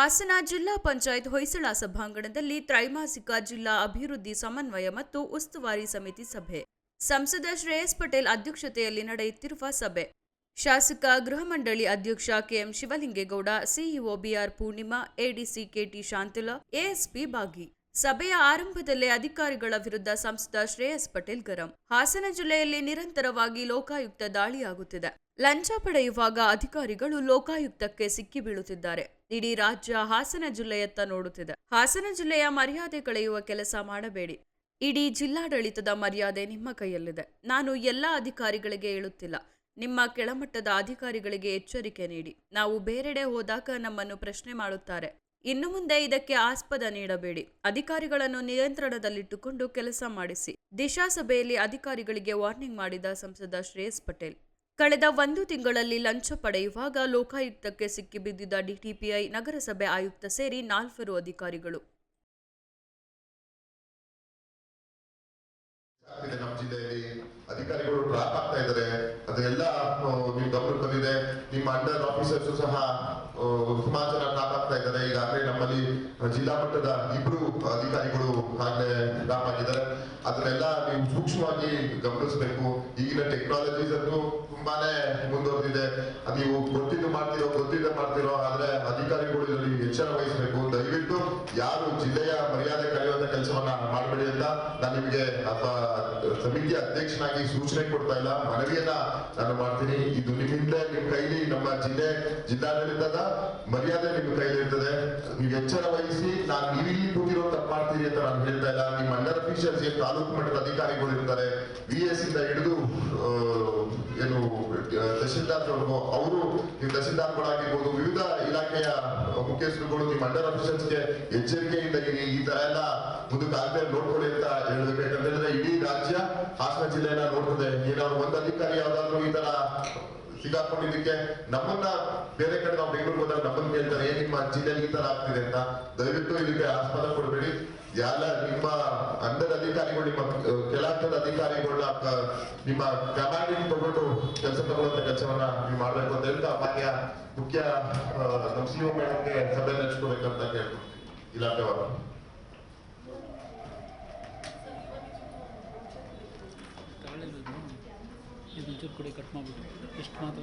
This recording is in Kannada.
ಹಾಸನ ಜಿಲ್ಲಾ ಪಂಚಾಯತ್ ಹೊಯ್ಸಳ ಸಭಾಂಗಣದಲ್ಲಿ ತ್ರೈಮಾಸಿಕ ಜಿಲ್ಲಾ ಅಭಿವೃದ್ಧಿ ಸಮನ್ವಯ ಮತ್ತು ಉಸ್ತುವಾರಿ ಸಮಿತಿ ಸಭೆ. ಸಂಸದ ಶ್ರೇಯಸ್ ಪಟೇಲ್ ಅಧ್ಯಕ್ಷತೆಯಲ್ಲಿ ನಡೆಯುತ್ತಿರುವ ಸಭೆ. ಶಾಸಕ ಗೃಹ ಮಂಡಳಿ ಅಧ್ಯಕ್ಷ K M Shivalingegowda, CEO B R Poornima, ADC K T Shantala, ASP Bagi. ಸಭೆಯ ಆರಂಭದಲ್ಲೇ ಅಧಿಕಾರಿಗಳ ವಿರುದ್ಧ ಸಂಸದ ಶ್ರೇಯಸ್ ಪಟೇಲ್ ಗರಂ. ಹಾಸನ ಜಿಲ್ಲೆಯಲ್ಲಿ ನಿರಂತರವಾಗಿ ಲೋಕಾಯುಕ್ತ ದಾಳಿಯಾಗುತ್ತಿದೆ. ಲಂಚ ಪಡೆಯುವಾಗ ಅಧಿಕಾರಿಗಳು ಲೋಕಾಯುಕ್ತಕ್ಕೆ ಸಿಕ್ಕಿ ಬೀಳುತ್ತಿದ್ದಾರೆ. ಇಡೀ ರಾಜ್ಯ ಹಾಸನ ಜಿಲ್ಲೆಯತ್ತ ನೋಡುತ್ತಿದೆ. ಹಾಸನ ಜಿಲ್ಲೆಯ ಮರ್ಯಾದೆ ಕಳೆಯುವ ಕೆಲಸ ಮಾಡಬೇಡಿ. ಇಡೀ ಜಿಲ್ಲಾಡಳಿತದ ಮರ್ಯಾದೆ ನಿಮ್ಮ ಕೈಯಲ್ಲಿದೆ. ನಾನು ಎಲ್ಲ ಅಧಿಕಾರಿಗಳಿಗೆ ಹೇಳುತ್ತಿಲ್ಲ. ನಿಮ್ಮ ಕೆಳಮಟ್ಟದ ಅಧಿಕಾರಿಗಳಿಗೆ ಎಚ್ಚರಿಕೆ ನೀಡಿ. ನಾವು ಬೇರೆಡೆ ಹೋದಾಗ ನಮ್ಮನ್ನು ಪ್ರಶ್ನೆ ಮಾಡುತ್ತಾರೆ. ಇನ್ನು ಮುಂದೆ ಇದಕ್ಕೆ ಆಸ್ಪದ ನೀಡಬೇಡಿ. ಅಧಿಕಾರಿಗಳನ್ನು ನಿಯಂತ್ರಣದಲ್ಲಿಟ್ಟುಕೊಂಡು ಕೆಲಸ ಮಾಡಿಸಿ. ದಿಶಾ ಸಭೆಯಲ್ಲಿ ಅಧಿಕಾರಿಗಳಿಗೆ ವಾರ್ನಿಂಗ್ ಮಾಡಿದ ಸಂಸದ ಶ್ರೇಯಸ್ ಪಟೇಲ್. ಕಳೆದ ಒಂದು ತಿಂಗಳಲ್ಲಿ ಲಂಚ ಪಡೆಯುವಾಗ ಲೋಕಾಯುಕ್ತಕ್ಕೆ ಸಿಕ್ಕಿಬಿದ್ದಿದ್ದ ಡಿಟಿಪಿಐ ನಗರಸಭೆ ಆಯುಕ್ತ ಸೇರಿ ನಾಲ್ವರು ಅಧಿಕಾರಿಗಳು. ನಮ್ಮ ಜಿಲ್ಲೆಯಲ್ಲಿ ಅಧಿಕಾರಿಗಳು ಡ್ರಾಪ್ ಆಗ್ತಾ ಇದ್ದಾರೆ. ಅದೆಲ್ಲ ನೀವು ಗಮನಕ್ಕೆ ಬಂದಿದೆ ನಿಮ್ಮ ಅಂಡರ್ ಆಫೀಸರ್ಸ್ ಸಹ ಸುಮಾರು ಜನ ಡ್ರಾಪ್ ಆಗ್ತಾ ಇದ್ದಾರೆ. ಈಗಾಗಲೇ ನಮ್ಮಲ್ಲಿ ಜಿಲ್ಲಾ ಮಟ್ಟದ ಇಬ್ರು ಅಧಿಕಾರಿಗಳು ಆಗ್ಲೇ ಡ್ರಾಪ್ ಆಗಿದ್ದಾರೆ ಅದನ್ನೆಲ್ಲ ನೀವು ಸೂಕ್ಷ್ಮವಾಗಿ ಗಮನಿಸಬೇಕು. ಈಗಿನ ಟೆಕ್ನಾಲಜೀಸ್ ಅನ್ನು ತುಂಬಾನೇ ಮುಂದುವರೆದಿದೆ. ಅದು ನೀವು ಗೊತ್ತಿದ್ದು ಮಾಡ್ತಿರೋ ಗೊತ್ತಿದ್ದ ಮಾಡ್ತಿರೋ, ಆದ್ರೆ ಅಧಿಕಾರಿಗಳು ಇದರಲ್ಲಿ ಎಚ್ಚರ ವಹಿಸಬೇಕು. ದಯವಿಟ್ಟು ಯಾರು ಜಿಲ್ಲೆಯ ಮರ್ಯಾದೆ ಕಳೆಯುವಂತ ಕೆಲಸವನ್ನ ಮಾಡಬೇಡಿ ಅಂತ ನಾನು ನಿಮಗೆ ಸಮಿತಿಯ ಅಧ್ಯಕ್ಷನಾಗಿ ಸೂಚನೆ ಕೊಡ್ತಾ ಇಲ್ಲ. ಮನವಿಯನ್ನ ನಾನು ಮಾಡ್ತೀನಿ. ಇದು ನಿಮ್ಮಿಂದ, ನಿಮ್ ಕೈಲಿ, ನಮ್ಮ ಜಿಲ್ಲೆ, ಜಿಲ್ಲಾಡಳಿತದ ಮರ್ಯಾದೆ ನಿಮ್ ಕೈಲಿ ಇರ್ತದೆ. ನೀವು ಎಚ್ಚರ ವಹಿಸಿ, ನಾನು ನೀವಿಲ್ಲಿ ಕೂತಿರೋ ತಪ್ಪು ಅಂತ ನಾನು ಹೇಳ್ತಾ ಇಲ್ಲ. ನಿಮ್ಮ ಅಂಡರ್ ಅಫೀಷಿಯಲ್ಸ್ ತಾಲೂಕು ಮಟ್ಟದ ಅಧಿಕಾರಿಗಳು ಇರ್ತಾರೆ ವಿ ಎಸ್ ಇಂದ ಹಿಡಿದು ನೀವು ಅವರು ನೀವು ತಹಶೀಲ್ದಾರ್ಗಳಾಗಿರ್ಬೋದು, ವಿವಿಧ ಇಲಾಖೆಯ ಮುಖ್ಯಸ್ಥರುಗಳು, ನಿಮ್ಮ ಅಂಡರ್ಗೆ ಎಚ್ಚರಿಕೆಯಿಂದ ಈ ತರ ಎಲ್ಲ ಮುಂದಕ್ಕೆ ನೋಡ್ಕೊಳ್ಳಿ ಅಂತ ಹೇಳಬೇಕು ಯಾಕಂತ ಹೇಳಿದ್ರೆ ಇಡೀ ರಾಜ್ಯ ಹಾಸನ ಜಿಲ್ಲೆಯನ್ನ ನೋಡ್ತದೆ. ಏನಾದ್ರು ಒಂದ್ ಅಧಿಕಾರಿ ಯಾವ್ದಾದ್ರು ಈ ತರ ಸಿಗಾಕೊಂಡಿದ್ದಕ್ಕೆ ನಮ್ಮನ್ನ ಬೇರೆ ಕಡೆ ನಾವು ಬೆಂಗಳೂರು ಹೋದಾಗ ನಮ್ಮನ್ನ ಕೇಳ್ತಾರೆ ಏನ್ ನಿಮ್ಮ ಜಿಲ್ಲೆಯಲ್ಲಿ ಈ ತರ ಆಗ್ತಿದೆ ಅಂತ. ದಯವಿಟ್ಟು ಇದಕ್ಕೆ ಆಸ್ಪದ ಕೊಡಬೇಡಿ. ಎಲ್ಲ ನಿಮ್ಮ ಅಂಡರ್ ಅಧಿಕಾರಿಗಳು, ನಿಮ್ಮ ಕೆಲಸದ ಅಧಿಕಾರಿಗಳನ್ನ ನಿಮ್ಮ ಕಮಾಂಡಿಂಗ್ ತಗೊಂಡು ಕೆಲಸ ತಗೊಳ್ಳುವಂತ ಕೆಲಸವನ್ನ ನೀವು ಮಾಡ್ಬೇಕು ಅಂತ ಹೇಳ್ತಾ ಮಾನ್ಯ ಮುಖ್ಯ ನಮ್ಮ ಸಿ ಸಿಒ ಮೇಡಮ್ಗೆ ಸಭೆ ನಡೆಸ್ಕೋಬೇಕಂತ ಕೇಳ್ತೀನಿ ಇಲಾಖೆವರು ಇದು ಒಂಚೂರು ಕೂಡ ಕಟ್ ಮಾಡಿಬಿಟ್ಟು. ಎಷ್ಟು ಮಾತ್ರ